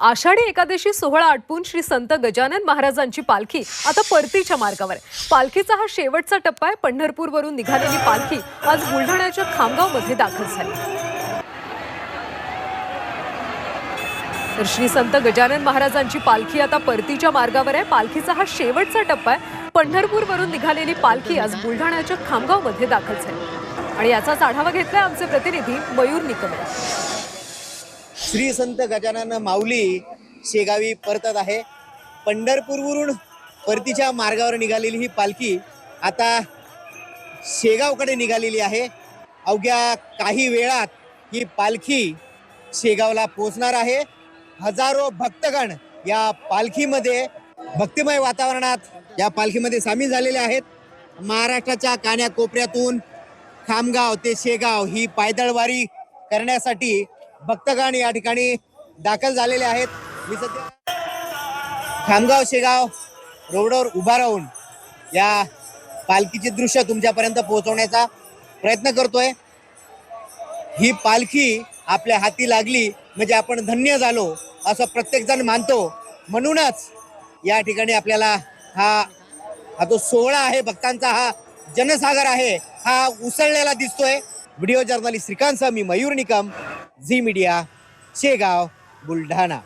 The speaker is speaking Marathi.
आषाढी एकादशी सोहळा आटपून श्री संत गजानन महाराजांची पालखी आता परतीच्या मार्गावर. आहे पालखीचा हा शेवटचा टप्पा आहे. पंढरपूरवरून निघालेली पालखी आज बुलढाण्याच्या खामगावमध्ये दाखल झाली. तर श्री संत गजानन महाराजांची पालखी आता परतीच्या मार्गावर आहे. पालखीचा हा शेवटचा टप्पा आहे. पंढरपूरवरून निघालेली पालखी आज बुलढाण्याच्या खामगावमध्ये दाखल झाली. आणि याचाच आढावा घेतलाय आमचे प्रतिनिधी मयूर निकमे. श्री संत गजानन माऊली शेगावी परतत आहे. पंढरपूरवरून परतीच्या मार्गावर निघालेली ही पालखी आता शेगावकडे निघालेली आहे. अवघ्या काही वेळात ही पालखी शेगावला पोहोचणार आहे. हजारो भक्तगण या पालखीमध्ये भक्तिमय वातावरणात या पालखीमध्ये सामील झालेले आहेत. महाराष्ट्राच्या कान्याकोपऱ्यातून खामगाव ते शेगाव ही पायदळवारी करण्यासाठी भक्तगण या ठिकाणी दाखल झालेले आहेत. मी सध्या खामगाव शेगाव रोडवर उभा राहून या पालखीचे दृश्य तुमच्यापर्यंत पोहोचवण्याचा प्रयत्न करतोय. ही पालखी आपल्या हाती लागली म्हणजे आपण धन्य झालो असं प्रत्येकजण मानतो. म्हणूनच या ठिकाणी आपल्याला हा हा जो सोहळा आहे भक्तांचा हा जनसागर आहे हा उसळलेला दिसतोय. व्हिडिओ जर्नलिस्ट श्रीकांत मी मयूर निकम झी मीडिया शेगाव बुलढाणा